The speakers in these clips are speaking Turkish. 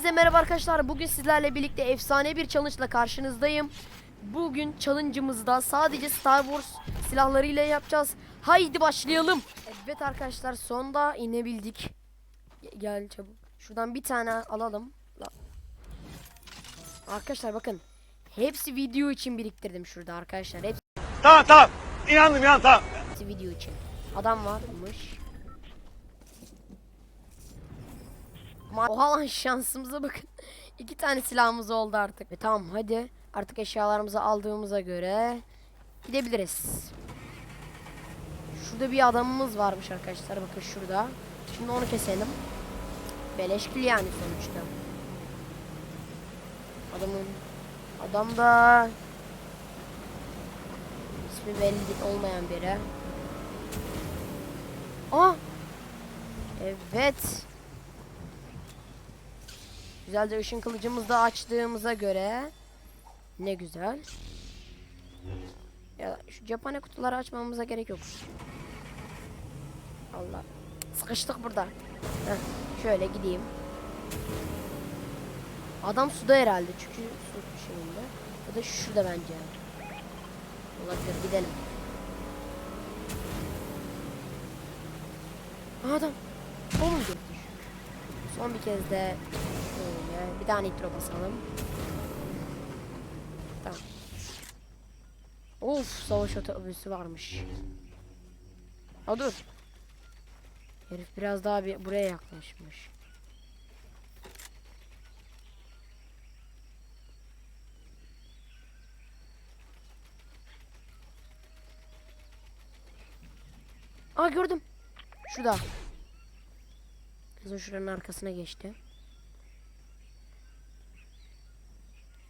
Hepinize merhaba arkadaşlar. Bugün sizlerle birlikte efsane bir challenge ile karşınızdayım. Bugün challenge'ımızda sadece Star Wars silahlarıyla yapacağız. Haydi başlayalım. Evet arkadaşlar sonda inebildik. Ge- Gel çabuk. Şuradan bir tane alalım. La- Arkadaşlar bakın. Hepsi video için biriktirdim şurada arkadaşlar. Hepsi Tamam tamam. İnandım ya tamam. video için. Adam varmış. Oha lan şansımıza bakın. İki tane silahımız oldu artık. E, tamam hadi. Artık eşyalarımızı aldığımıza göre gidebiliriz. Şurada bir adamımız varmış arkadaşlar. Bakın şurada. Şimdi onu keselim. Beleşkil yani sonuçta. Adamın adam da ismi belli olmayan biri. Aa! Evet. Güzelce ışın kılıcımızı da açtığımıza göre ne güzel. Ya şu cephane kutuları açmamıza gerek yok. Allah. Sıkıştık burada. Heh, şöyle gideyim. Adam suda herhalde çünkü su şeyinde. Ya da şurada bence. Olabilir gidelim. Adam. O mu gitti? Son bir kez de şöyle bir daha nitro basalım. Tamam. Of savaş otobüsü varmış. Aa dur. Herif biraz daha bir buraya yaklaşmış. Aa gördüm. Şurada. Kızın şuranın arkasına geçti.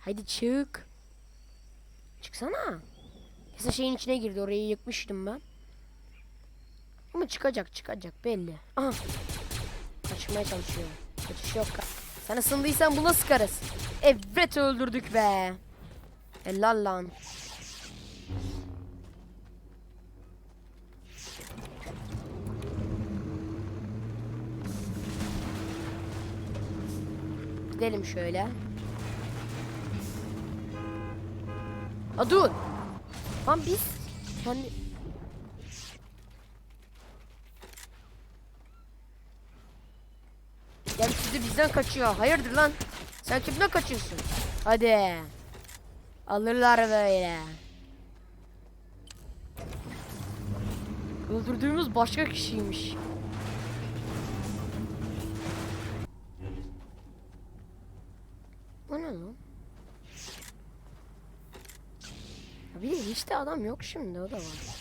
Haydi çık. Çıksana. Kesin şeyin içine girdi. Orayı yıkmıştım ben. Ama çıkacak çıkacak belli. Aha. Kaçmaya çalışıyor. Kaçış yok. Sen ısındıysan buna sıkarız. Evet öldürdük be. Helal lan. Gidelim şöyle. Aa dur. Lan biz kendi... Gel sizi bizden kaçıyor. Hayırdır lan? Sen kimden kaçıyorsun? Hadi. Alırlar böyle. Öldürdüğümüz başka kişiymiş. Adam yok şimdi o da var.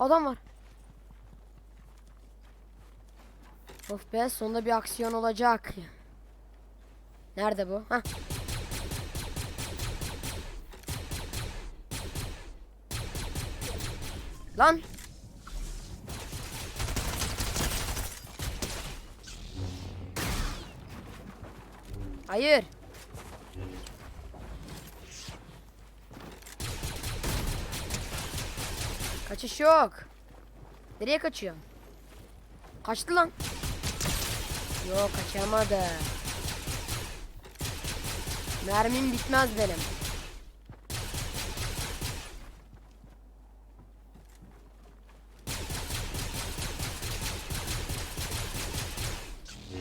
Adam var. Of be sonunda bir aksiyon olacak. Nerede bu? Hah. Lan. Hayır. Kaçış yok. Nereye kaçıyor? Kaçtı lan. Yok kaçamadı. Mermim bitmez benim.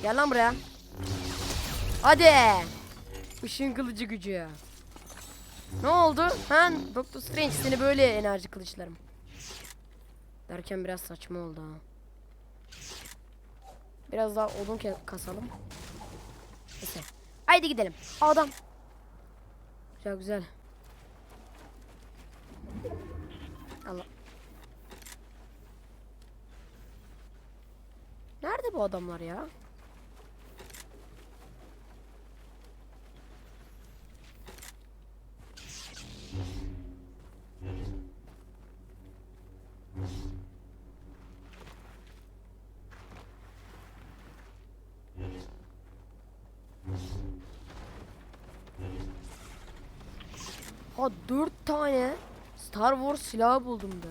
Gel lan buraya. Hadi. Işın kılıcı gücü. Ne oldu? Ha? Doctor Strange seni böyle enerji kılıçlarım. Derken biraz saçma oldu ha. Biraz daha odun kasalım. Neyse. Haydi gidelim. Adam. Güzel güzel. Allah. Nerede bu adamlar ya? Ha dört tane Star Wars silahı buldum da.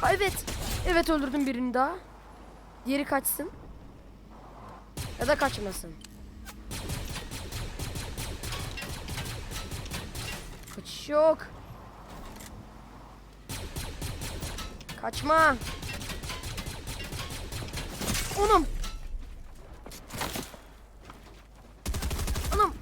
Ha, evet. Evet öldürdüm birini daha. Diğeri kaçsın. Ya da kaçmasın. Kaçış yok. Kaçma. Onum. Anam.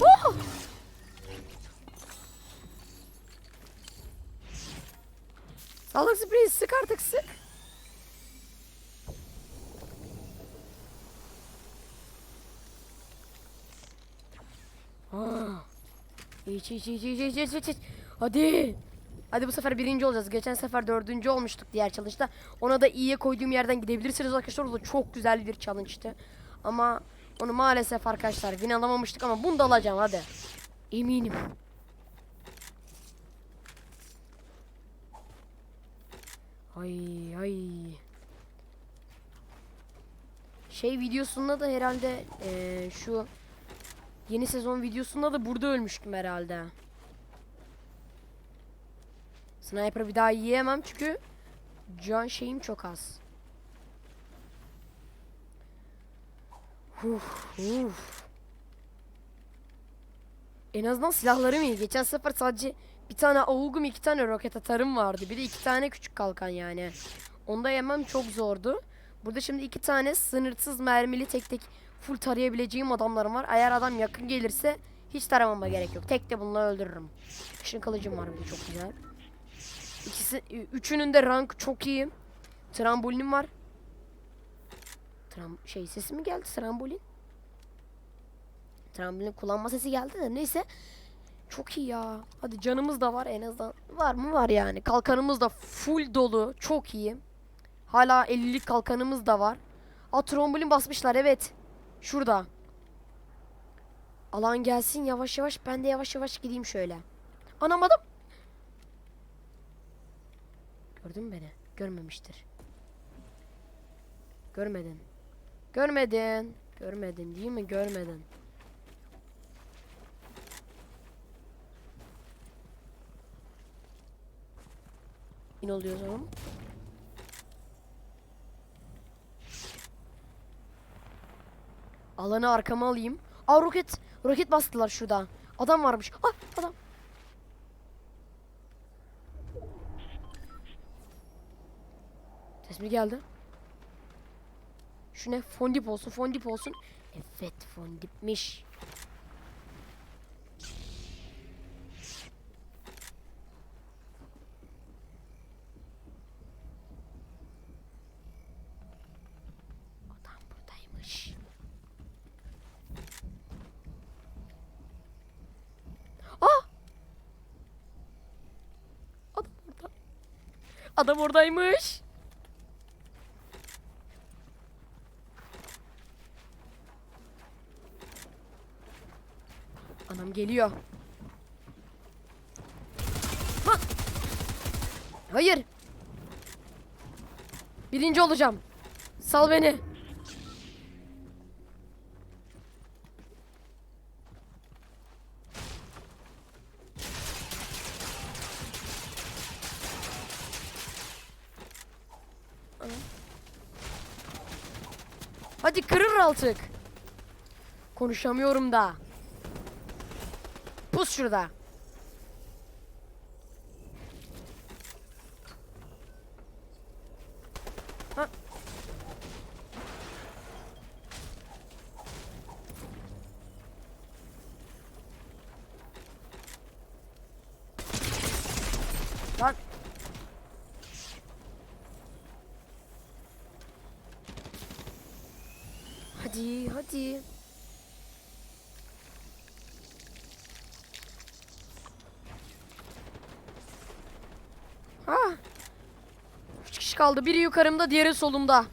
Oh! Sağlık spreyi sık artık sık. İç iç iç iç iç iç iç iç. Hadi. Hadi bu sefer birinci olacağız. Geçen sefer dördüncü olmuştuk diğer challenge'da. Ona da iyiye koyduğum yerden gidebilirsiniz arkadaşlar. O da çok güzel bir challenge'tı. Ama onu maalesef arkadaşlar win alamamıştık ama bunu da alacağım hadi. Eminim. Ay ay. Şey videosunda da herhalde eee, şu yeni sezon videosunda da burada ölmüştüm herhalde. Sniper bir daha yiyemem çünkü can şeyim çok az. Uf, uf. En azından silahlarım iyi. Geçen sefer sadece bir tane avulgum iki tane roket atarım vardı. Bir de iki tane küçük kalkan yani. Onda yemem çok zordu. Burada şimdi iki tane sınırsız mermili tek tek full tarayabileceğim adamlarım var. Eğer adam yakın gelirse hiç taramama gerek yok. Tek de bununla öldürürüm. Işın kılıcım var de çok güzel. İkisi, üçünün de rank çok iyi. Trambolinim var. Tram şey sesi mi geldi trambolin? Trambolin kullanma sesi geldi de neyse. Çok iyi ya. Hadi canımız da var en azından. Var mı var yani. Kalkanımız da full dolu. Çok iyi. Hala 50'lik kalkanımız da var. Aa trombolin basmışlar evet. Şurada. Alan gelsin yavaş yavaş. Ben de yavaş yavaş gideyim şöyle. Anamadım. Gördün mü beni? Görmemiştir. Görmedin. Görmedin. Görmedin değil mi? Görmedin. İn oluyor o zaman. Alanı arkama alayım. Aa roket. Roket bastılar şurada. Adam varmış. Ah adam. Ses mi geldi? Şu ne? Fondip olsun, fondip olsun. Evet, fondipmiş. Adam buradaymış. Ah! Adam burada. Adam oradaymış. Anam geliyor. Lan! Hayır. Birinci olacağım. Sal beni. Hadi kırır artık. Konuşamıyorum da. Pus şurada. Ha. Lan. Hadi. Ha. Üç kişi kaldı. Biri yukarımda, diğeri solumda.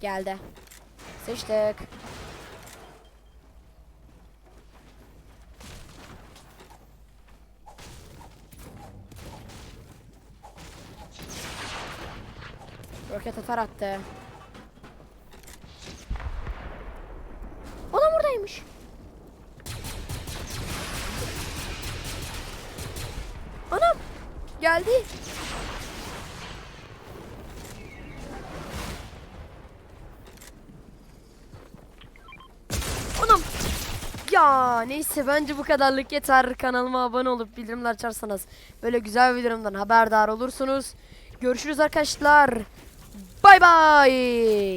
Geldi. Sıçtık. Roket atar attı. Adam buradaymış. Anam geldi. Anam. Ya neyse bence bu kadarlık yeter. Kanalıma abone olup bildirimler açarsanız böyle güzel videolarımdan haberdar olursunuz. Görüşürüz arkadaşlar. Bay bay.